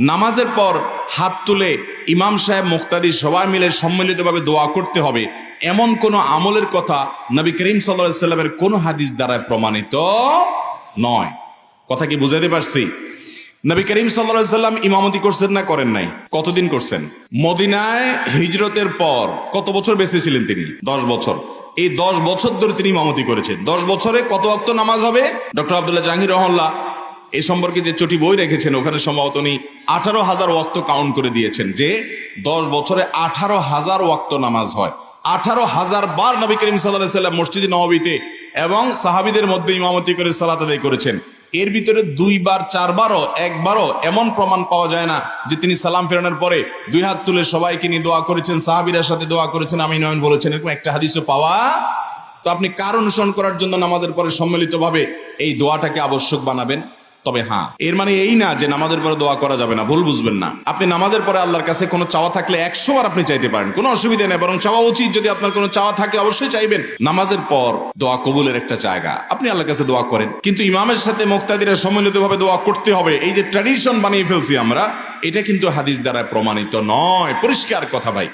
নামাজের পর হাত তুলে ইমাম সাহেব, মুক্তাদি সবাই মিলে সম্মিলিতভাবে দোয়া করতে হবে। এমন কোন আমলের কথা নবী করিম সাল্লা সাল্লামের কোন হাদিস দ্বারা প্রমাণিত নয়। কথা কি বুঝাতে পারছি? নবী করিম সাল্লা সাল্লাম ইমামতি করছেন না করেন নাই? কতদিন করছেন? মদিনায় হিজরতের পর কত বছর বেঁচে ছিলেন তিনি? দশ বছর। এই দশ বছর ধরে তিনি ইমামতি করেছেন। দশ বছরে কত অক্ত নামাজ হবে? ডক্টর আবদুল্লাহ জাহাঙ্গীর রহল্লা এ সম্পর্কে যে চটি বই রেখেছেন, ওখানে সম্ভবত উনি আঠারো হাজার ওয়াক্ত কাউন্ট করে দিয়েছেন যে দশ বছরে আঠারো হাজার ওয়াক্ত নামাজ হয়। আঠারো হাজার বার নবী করিম সাল্লাহ সাল্লাম মসজিদ নবীতে এবং সাহাবিদের মধ্যে ইমামতি করে সালাত করেছেন। এর ভিতরে দুইবার, চারবারও, একবারও এমন প্রমাণ পাওয়া যায় না যে তিনি সালাম ফেরানোর পরে দুই হাত তুলে সবাইকে নিয়ে দোয়া করেছেন সাহাবিরার সাথে দোয়া করেছেন, আমি নয়ন বলেছেন, এরকম একটা হাদিসও পাওয়া। তো আপনি কার অনুসরণ করার জন্য নামাজের পরে সম্মিলিতভাবে এই দোয়াটাকে আবশ্যক বানাবেন? তবে হ্যাঁ এর মানে এই না যে নামাজের পরে দোয়া করা যাবে না, ভুল বুঝবেন না। আপনি নামাজের পরে আল্লাহর কাছে কোনো চাওয়া থাকলে একশো বার আপনি চাইতে পারেন, কোনো অসুবিধা নেই, বরং চাওয়া উচিত যদি আপনার কোনো চাওয়া থাকে অবশ্যই চাইবেন। নামাজের পর দোয়া কবুলের একটা জায়গা, আপনি আল্লাহর কাছে দোয়া করেন। কিন্তু ইমামের সাথে মুক্তাদিরা সম্মিলিতভাবে দোয়া করতে হবে, এই যে ট্র্যাডিশন বানিয়ে ফেলছি আমরা, এটা কিন্তু হাদিস দ্বারা প্রমাণিত নয়। পরিষ্কার কথা ভাই।